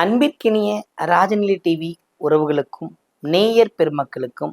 அன்பிற்கினிய ராஜநிலை டிவி உறவுகளுக்கும் நேயர் பெருமக்களுக்கும்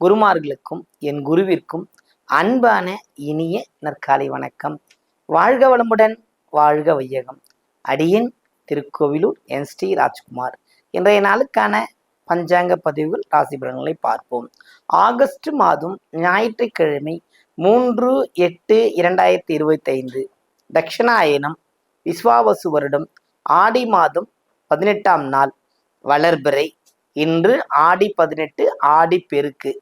குருமார்களுக்கும் என் குருவிற்கும் அன்பான இனிய நற்காலை வணக்கம். வாழ்க வளமுடன் வாழ்க வையகம். அடியன் திருக்கோவிலூர் என் ஸ்ரீ ராஜ்குமார். இன்றைய நாளுக்கான பஞ்சாங்க பதிவுகள் ராசி பலன்களை பார்ப்போம். ஆகஸ்ட் மாதம் ஞாயிற்றுக்கிழமை மூன்று எட்டு இரண்டாயிரத்தி இருபத்தைந்து. தட்சிணாயனம் விஸ்வாவசு வருடம் ஆடி மாதம் பதினெட்டாம் நாள் வளர்பிறை. இன்று ஆடி பதினெட்டு ஆடி பெருக்கு.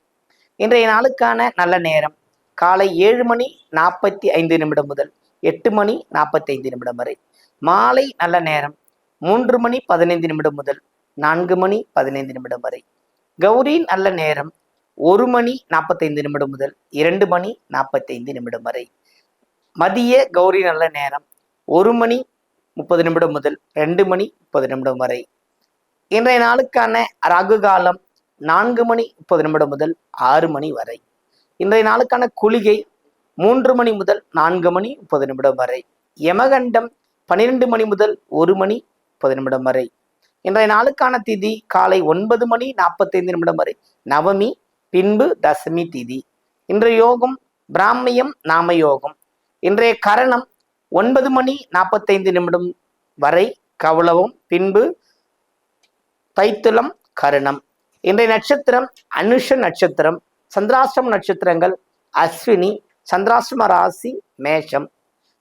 இன்றைய நாளுக்கான நல்ல நேரம் காலை ஏழு மணி நாற்பத்தி ஐந்து நிமிடம் முதல் எட்டு மணி நாற்பத்தி ஐந்து நிமிடம் வரை. மாலை நல்ல நேரம் மூன்று மணி பதினைந்து நிமிடம் முதல் நான்கு மணி பதினைந்து நிமிடம் வரை. கௌரி நல்ல நேரம் ஒரு மணி நாற்பத்தைந்து நிமிடம் முதல் இரண்டு மணி நாற்பத்தைந்து நிமிடம் வரை. மதிய கௌரி நல்ல நேரம் ஒரு மணி முப்பது நிமிடம் முதல் ரெண்டு மணி முப்பது நிமிடம் வரை. இன்றைய நாளுக்கான ராகு காலம் நான்கு மணி முப்பது நிமிடம் முதல் ஆறு மணி வரை. இன்றைய நாளுக்கான குளிகை மூன்று மணி முதல் நான்கு மணி முப்பது நிமிடம் வரை. யமகண்டம் பன்னிரெண்டு மணி முதல் ஒரு மணி முப்பது நிமிடம் வரை. இன்றைய நாளுக்கான திதி காலை ஒன்பது மணி நாற்பத்தைந்து நிமிடம் வரை. நவமி பின்பு தசமி திதி. இன்றைய யோகம் பிராமியம் நாம யோகம். இன்றைய கரணம் ஒன்பது மணி நாற்பத்தைந்து நிமிடம் வரை கவலவும் பின்பு தைத்துளம் கருணம். இன்றைய நட்சத்திரம் அனுஷ நட்சத்திரம். சந்திராஷ்டம நட்சத்திரங்கள் அஸ்வினி சந்திராஷ்டம ராசி மேஷம்.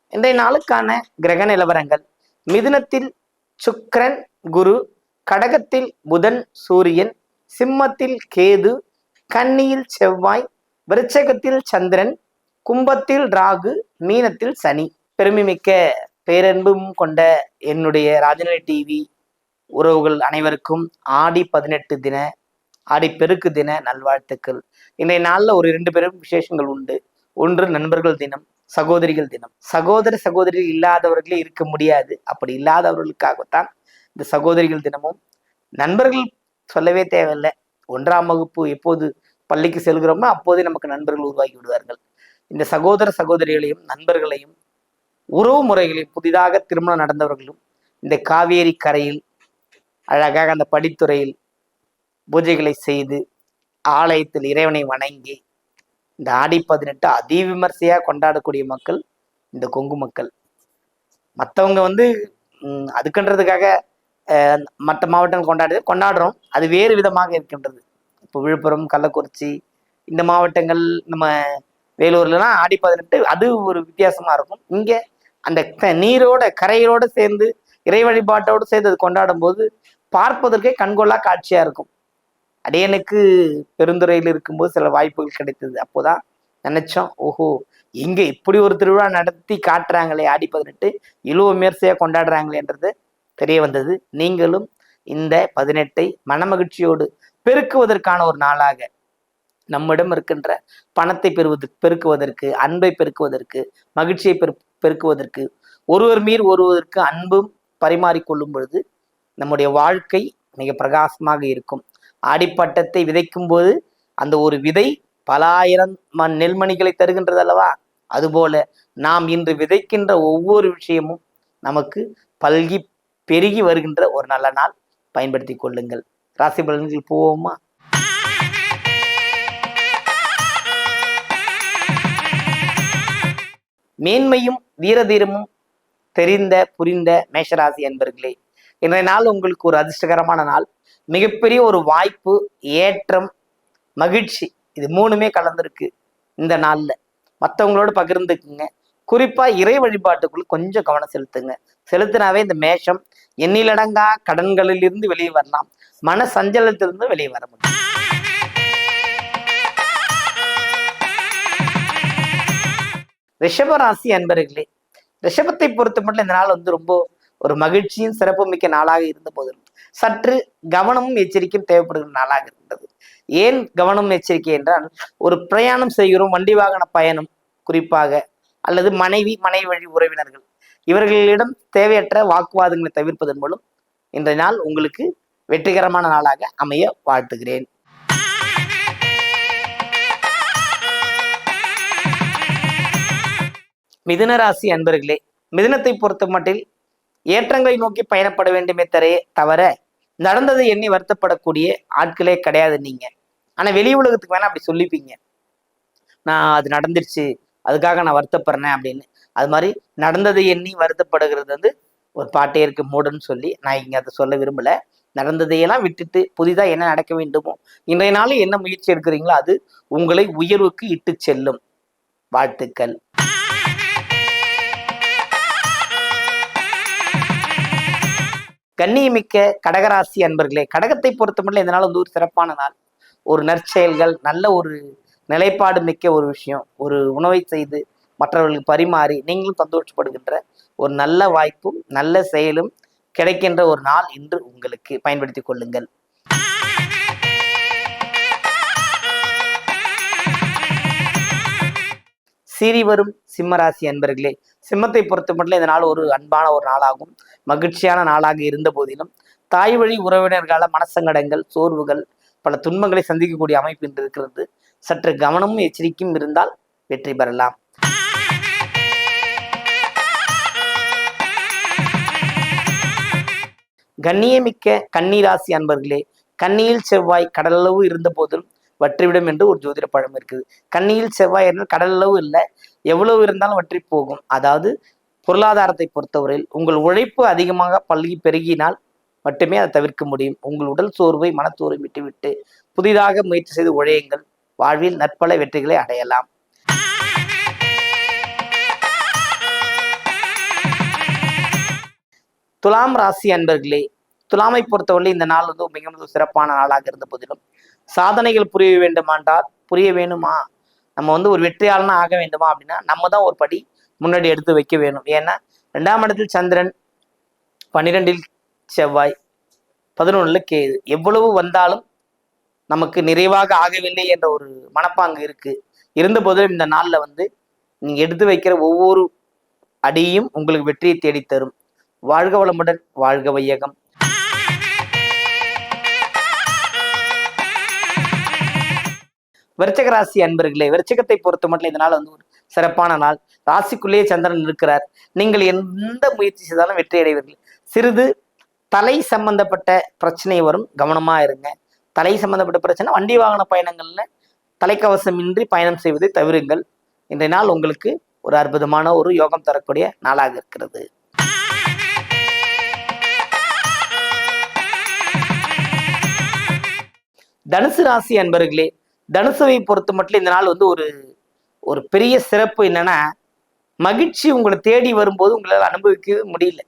இன்றைய நாளுக்கான கிரக நிலவரங்கள். மிதுனத்தில் சுக்கரன் குரு. கடகத்தில் புதன் சூரியன். சிம்மத்தில் கேது. கன்னியில் செவ்வாய். விருச்சகத்தில் சந்திரன். கும்பத்தில் ராகு. மீனத்தில் சனி. பெருமைமிக்க பேரன்பும் கொண்ட என்னுடைய ராஜநிலை டிவி உறவுகள் அனைவருக்கும் ஆடி பதினெட்டு தின ஆடி பெருக்கு தின நல்வாழ்த்துக்கள். இன்றைய நாளில் ஒரு இரண்டு பேரும் விசேஷங்கள் உண்டு. ஒன்று நண்பர்கள் தினம் சகோதரிகள் தினம். சகோதர சகோதரிகள் இல்லாதவர்களே இருக்க முடியாது. அப்படி இல்லாதவர்களுக்காகத்தான் இந்த சகோதரிகள் தினமும். நண்பர்கள் சொல்லவே தேவையில்லை. ஒன்றாம் வகுப்பு எப்போது பள்ளிக்கு செல்கிறோமோ அப்போதே நமக்கு நண்பர்கள் உருவாகி விடுவார்கள். இந்த சகோதர சகோதரிகளையும் நண்பர்களையும் உறவு முறைகளில் புதிதாக திருமணம் நடந்தவர்களும் இந்த காவேரி கரையில் அழகாக அந்த படித்துறையில் பூஜைகளை செய்து ஆலயத்தில் இறைவனை வணங்கி இந்த ஆடி பதினெட்டு அதிவிமர்சையாக கொண்டாடக்கூடிய மக்கள் இந்த கொங்கு மக்கள். மற்றவங்க வந்து அதுக்குன்றதுக்காக அஹ், மற்ற மாவட்டங்கள் கொண்டாடு கொண்டாடுறோம். அது வேறு விதமாக இருக்கின்றது. இப்போ விழுப்புரம் கள்ளக்குறிச்சி இந்த மாவட்டங்கள் நம்ம வேலூர்லலாம் ஆடி பதினெட்டு அது ஒரு வித்தியாசமா இருக்கும். இங்க அந்த நீரோட கரையோட சேர்ந்து இறை வழிபாட்டோடு சேர்ந்து அது கொண்டாடும் போது பார்ப்பதற்கே கண்கொள்ளா காட்சியா இருக்கும். அடியனுக்கு பெருந்துறையில் இருக்கும்போது சில வாய்ப்புகள் கிடைத்தது. அப்போதான் நினைச்சோம் ஓஹோ இங்க இப்படி ஒரு திருவிழா நடத்தி காட்டுறாங்களே ஆடி பதினெட்டு இழுவ விமர்சையா கொண்டாடுறாங்களேன்றது தெரிய வந்தது. நீங்களும் இந்த பதினெட்டை மனமகிழ்ச்சியோடு பெருக்குவதற்கான ஒரு நாளாக நம்மிடம் இருக்கின்ற பணத்தை பெறுவது பெருக்குவதற்கு அன்பை பெருக்குவதற்கு மகிழ்ச்சியை பெரு பெருக்குவதற்கு ஒருவர் மீர் ஒருவருக்கு அன்பும் பரிமாறிக்கொள்ளும் பொழுது நம்முடைய வாழ்க்கை மிக பிரகாசமாக இருக்கும். ஆடிப்பட்டத்தை விதைக்கும் போது அந்த ஒரு விதை பல ஆயிரம் மண் நெல்மணிகளை தருகின்றது அல்லவா? அதுபோல நாம் இன்று விதைக்கின்ற ஒவ்வொரு விஷயமும் நமக்கு பல்கி பெருகி வருகின்ற ஒரு நல்ல நாள். பயன்படுத்தி கொள்ளுங்கள். ராசி பலன்கள் போவோமா? மேன்மையும் வீரதீரமும் தெரிந்த புரிந்த மேஷராசி அன்பர்களே இன்றைய நாள் உங்களுக்கு ஒரு அதிர்ஷ்டகரமான நாள். மிகப்பெரிய ஒரு வாய்ப்பு ஏற்றம் மகிழ்ச்சி இது மூணுமே கலந்துருக்கு இந்த நாள்ல. மற்றவங்களோட பகிர்ந்துக்குங்க. குறிப்பா இறை வழிபாட்டுக்குள்ள கொஞ்சம் கவனம் செலுத்துங்க. செலுத்தினாவே இந்த மேஷம் எண்ணிலடங்கா கடன்களிலிருந்து வெளியே வரலாம். மன சஞ்சலத்திலிருந்து வெளியே வர முடியும். ரிஷபராசி அன்பர்களே ரிஷபத்தை பொறுத்த மட்டும் இந்த நாள் வந்து ரொம்ப ஒரு மகிழ்ச்சியும் சிறப்புமிக்க நாளாக இருந்த போதிலும் சற்று கவனமும் எச்சரிக்கையும் தேவைப்படுகிற நாளாக இருந்தது. ஏன் கவனம் எச்சரிக்கை என்றால் ஒரு பிரயாணம் செய்கிறோம் வண்டி வாகன பயணம் குறிப்பாக அல்லது மனைவி மனைவி வழி உறவினர்கள் இவர்களிடம் தேவையற்ற வாக்குவாதங்களை தவிர்ப்பதன் மூலம் இன்றைய நாள் உங்களுக்கு வெற்றிகரமான நாளாக அமைய வாழ்த்துகிறேன். மிதுன ராசி அன்பர்களே மிதுனத்தை பொறுத்த மட்டில் ஏற்றங்களை நோக்கி பயணப்பட வேண்டுமே தரையே தவிர நடந்ததை எண்ணி வருத்தப்படக்கூடிய ஆட்களே கிடையாது நீங்க. ஆனா வெளி உலகத்துக்கு வேணா அப்படி சொல்லிப்பீங்க. நான் அது நடந்துருச்சு அதுக்காக நான் வருத்தப்படுறேன் அப்படின்னு. அது மாதிரி நடந்ததை எண்ணி வருத்தப்படுகிறது வந்து ஒரு பாட்டே இருக்கு மூடன்னு சொல்லி. நான் இங்க அதை சொல்ல விரும்பல. நடந்ததையெல்லாம் விட்டுட்டு புதிதா என்ன நடக்க வேண்டுமோ இன்றைய நாள் என்ன முயற்சி எடுக்கிறீங்களோ அது உங்களை உயர்வுக்கு இட்டு செல்லும். வாழ்த்துக்கள். கண்ணியமிக்க கடகராசி அன்பர்களே கடகத்தை பொறுத்தமட்டில் இந்த நாள் வந்து ஒரு சிறப்பான நாள். ஒரு நற்செயல்கள் நல்ல ஒரு நிலைப்பாடு மிக்க ஒரு விஷயம். ஒரு உணவை செய்து மற்றவர்களுக்கு பரிமாறி நீங்களும் சந்தோஷப்படுகின்ற ஒரு நல்ல வாய்ப்பும் நல்ல செயலும் கிடைக்கின்ற ஒரு நாள் இன்று உங்களுக்கு. பயன்படுத்தி கொள்ளுங்கள். சிறிவரும் சிம்மராசி அன்பர்களே சிம்மத்தை பொறுத்த மட்டும் இந்த நாள் ஒரு அன்பான ஒரு நாளாகும். மகிழ்ச்சியான நாளாக இருந்த போதிலும் தாய் வழி உறவினர்களால மனசங்கடங்கள் சோர்வுகள் பல துன்பங்களை சந்திக்கக்கூடிய அமைப்பு இன்று இருக்கிறது. சற்று கவனமும் எச்சரிக்கையும் இருந்தால் வெற்றி பெறலாம். கண்ணியமிக்க கன்னிராசி அன்பர்களே கன்னியில் செவ்வாய் கடலளவு இருந்த போதிலும் வற்றிவிடும் என்று ஒரு ஜோதிட பழம் இருக்குது. கண்ணியில் செவ்வாய் என்றால் கடலளவு இல்லை. எவ்வளவு இருந்தாலும் வற்றி போகும். அதாவது பொருளாதாரத்தை பொறுத்தவரையில் உங்கள் உழைப்பு அதிகமாக பல்கி பெருகினால் மட்டுமே அதை தவிர்க்க முடியும். உங்கள் உடல் சோர்வை மனச்சோர்வை விட்டுவிட்டு புதிதாக முயற்சி செய்து உழையுங்கள். வாழ்வில் நற்பல வெற்றிகளை அடையலாம். துலாம் ராசி அன்பர்களே துலாமை பொறுத்தவரை இந்த நாள் வந்து மிக மிக சிறப்பான நாளாக இருந்த போதிலும். சாதனைகள் புரிய வேண்டுமாண்டால் புரிய வேணுமா? நம்ம வந்து ஒரு வெற்றியாளனா ஆக வேண்டுமா அப்படின்னா நம்ம தான் ஒரு படி முன்னாடி எடுத்து வைக்க வேணும். ஏன்னா ரெண்டாம் இடத்தில் சந்திரன் பன்னிரெண்டில் செவ்வாய் பதினொன்றில் கேது. எவ்வளவு வந்தாலும் நமக்கு நிறைவாக ஆகவில்லை என்ற ஒரு மனப்பாங்கு இருக்கு. இருந்த போதிலும் இந்த நாளில் வந்து நீங்க எடுத்து வைக்கிற ஒவ்வொரு அடியும் உங்களுக்கு வெற்றியை தேடித்தரும். வாழ்க வளமுடன் வாழ்க வையகம். விருச்சக ராசி அன்பர்களே விருச்சகத்தை பொறுத்த மட்டும் இந்த நாள் வந்து ஒரு சிறப்பான நாள். ராசிக்குள்ளேயே சந்திரன் இருக்கிறார். நீங்கள் எந்த முயற்சி செய்தாலும் வெற்றி அடைவீர்கள். சிறிது தலை சம்பந்தப்பட்ட பிரச்சனை வரும். கவனமா இருங்க. தலை சம்பந்தப்பட்ட பிரச்சனை வண்டி வாகன பயணங்கள்ல தலைக்கவசமின்றி பயணம் செய்வதை தவிருங்கள். இன்றைய நாள் உங்களுக்கு ஒரு அற்புதமான ஒரு யோகம் தரக்கூடிய நாளாக இருக்கிறது. தனுசு ராசி அன்பர்களே தனுசுவை பொறுத்த மட்டும் இந்த நாள் வந்து ஒரு ஒரு பெரிய சிறப்பு என்னன்னா மகிழ்ச்சி உங்களை தேடி வரும்போது உங்களால் அனுபவிக்க முடியல.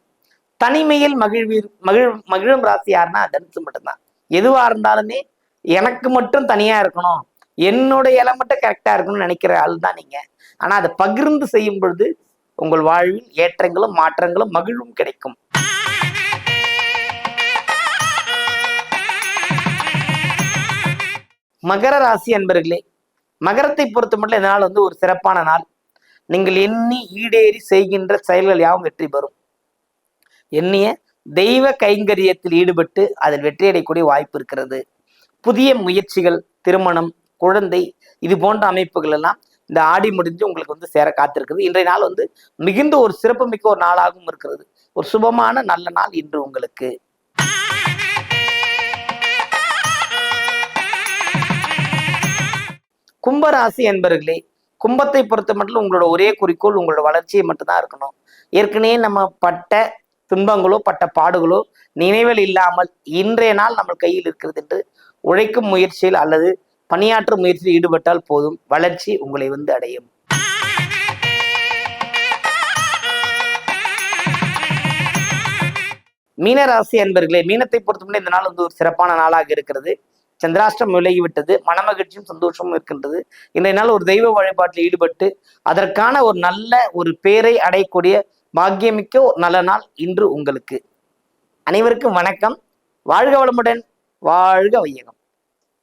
தனிமையில் மகிழ்வீர் மகிழ் மகிழும் ராசி யாருன்னா தனுசு மட்டும்தான். எதுவா இருந்தாலுமே எனக்கு மட்டும் தனியா இருக்கணும். என்னோட இலை மட்டும் கரெக்டா இருக்கணும்னு நினைக்கிற ஆள் தான் நீங்க. ஆனா அதை பகிர்ந்து செய்யும் பொழுது உங்கள் வாழ்வில் ஏற்றங்களும் மாற்றங்களும் மகிழ்வும் கிடைக்கும். மகர ராசி அன்பர்களே மகரத்தை பொறுத்த மட்டும் இந்த நாள் வந்து ஒரு சிறப்பான நாள். நீங்கள் எண்ணி ஈடேறி செய்கின்ற செயல்கள் யாவும் வெற்றி பெறும். எண்ணிய தெய்வ கைங்கரியத்தில் ஈடுபட்டு அதில் வெற்றியடையக்கூடிய வாய்ப்பு இருக்கிறது. புதிய முயற்சிகள் திருமணம் குழந்தை இது போன்ற அமைப்புகள் எல்லாம் இந்த ஆடி முடிஞ்சு உங்களுக்கு வந்து சேர காத்திருக்குது. இன்றைய நாள் வந்து மிகுந்த ஒரு சிறப்புமிக்க ஒரு நாளாகவும் இருக்கிறது. ஒரு சுபமான நல்ல நாள் இன்று உங்களுக்கு. கும்பராசி என்பர்களே கும்பத்தை பொறுத்த மட்டும் உங்களோட ஒரே குறிக்கோள் உங்களோட வளர்ச்சியை மட்டும்தான் இருக்கணும். ஏற்கனவே நம்ம பட்ட துன்பங்களோ பட்ட பாடுகளோ நினைவில் இல்லாமல் இன்றைய நாள் நம்ம கையில் இருக்கிறது என்று உழைக்கும் முயற்சியில் அல்லது பணியாற்றும் முயற்சியில் ஈடுபட்டால் போதும். வளர்ச்சி உங்களை வந்து அடையும். மீனராசி அன்பர்களே மீனத்தை பொறுத்தவரை இந்த நாள் வந்து ஒரு சிறப்பான நாளாக இருக்கிறது. சந்திராஷ்டம் விலகிவிட்டது. மனமகிழ்ச்சியும் சந்தோஷமும் இருக்கின்றது. இன்றைய நாள் ஒரு தெய்வ வழிபாட்டில் ஈடுபட்டு அதற்கான ஒரு நல்ல ஒரு பேரை அடையக்கூடிய பாக்கியமிக்க ஒரு நல்ல நாள் இன்று உங்களுக்கு. அனைவருக்கும் வணக்கம். வாழ்க வளமுடன். வாழ்க வையகம்.